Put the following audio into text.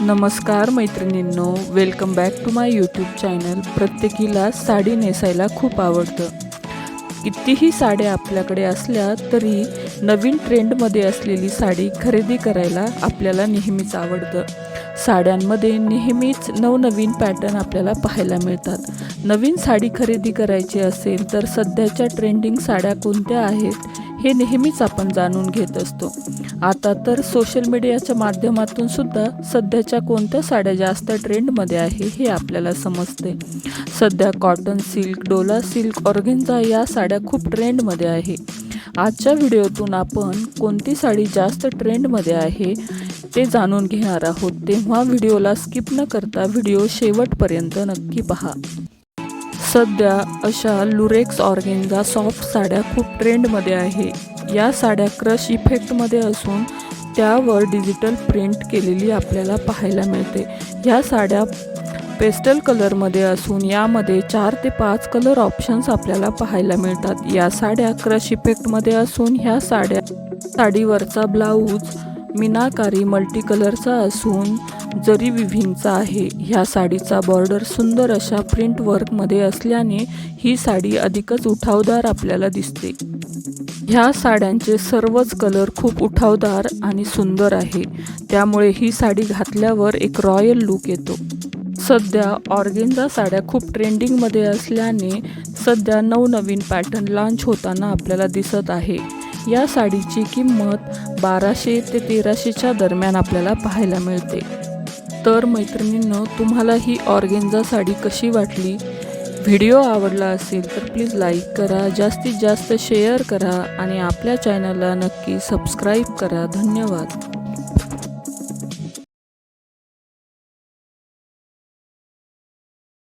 नमस्कार मैत्रिणींनो welcome back to my YouTube channel प्रत्येकीला sari नेसायला खूप आवडतं. कितीही साड्या आपल्याकडे असल्या तरी नवीन ट्रेंडमध्ये असलेली साडी खरेदी करायला आपल्याला नेहमीच आवडतं. साड्यांमध्ये नेहमीच नवनवीन पॅटर्न आपल्याला पाहायला मिळतात. नवीन साडी खरेदी करायची असेल तर सध्याच्या ट्रेंडिंग साड्या कोणत्या आहेत? हे नेहमीच आपण जाणून घेत असतो. आता तर सोशल मीडियाच्या माध्यमातून सुद्धा सध्याच्या कोणत्या साड्या जास्त ट्रेंडमध्ये आहे हे आपल्याला समजते. सध्या कॉटन सिल्क डोला सिल्क ऑर्गेन्झा या साड्या खूप ट्रेंडमध्ये आहे. आजच्या व्हिडिओतून आपण कोणती साडी जास्त ट्रेंडमध्ये आहे ते जाणून घेणार आहोत. तेव्हा व्हिडिओला स्किप न करता व्हिडिओ शेवटपर्यंत नक्की पहा. सध्या अशा लुरेक्स ऑर्गेन्झा सॉफ्ट साड्या खूप ट्रेंडमध्ये आहे. या साड्या क्रश इफेक्टमध्ये असून त्यावर डिजिटल प्रिंट केलेली आपल्याला पाहायला मिळते. ह्या साड्या पेस्टल कलरमध्ये असून यामध्ये चार ते पाच कलर ऑप्शन्स आपल्याला पाहायला मिळतात. या साड्या क्रश इफेक्टमध्ये असून ह्या साड्या साडीवरचा ब्लाऊज मीनाकारी मल्टी कलरचा असून जरी विभिंगचा आहे ह्या साडीचा बॉर्डर सुंदर अशा प्रिंट वर्कमध्ये असल्याने ही साडी अधिकच उठावदार आपल्याला दिसते. ह्या साड्यांचे सर्वच कलर खूप उठावदार आणि सुंदर आहे. त्यामुळे ही साडी घातल्यावर एक रॉयल लुक येतो. सध्या ऑर्गेन्झा साड्या खूप ट्रेंडिंगमध्ये असल्याने सध्या नवनवीन पॅटर्न लॉन्च होताना आपल्याला दिसत आहे. या साडीची किंमत बाराशे ते तेराशेच्या दरम्यान आपल्याला पाहायला मिळते. तर मैत्रिणींनो तुम्हाला ही ऑर्गेन्झा साडी कशी वाटली? व्हिडिओ आवडला असेल तर प्लीज लाईक करा जास्तीत जास्त शेअर करा आणि आपल्या चॅनलला नक्की सबस्क्राईब करा. धन्यवाद.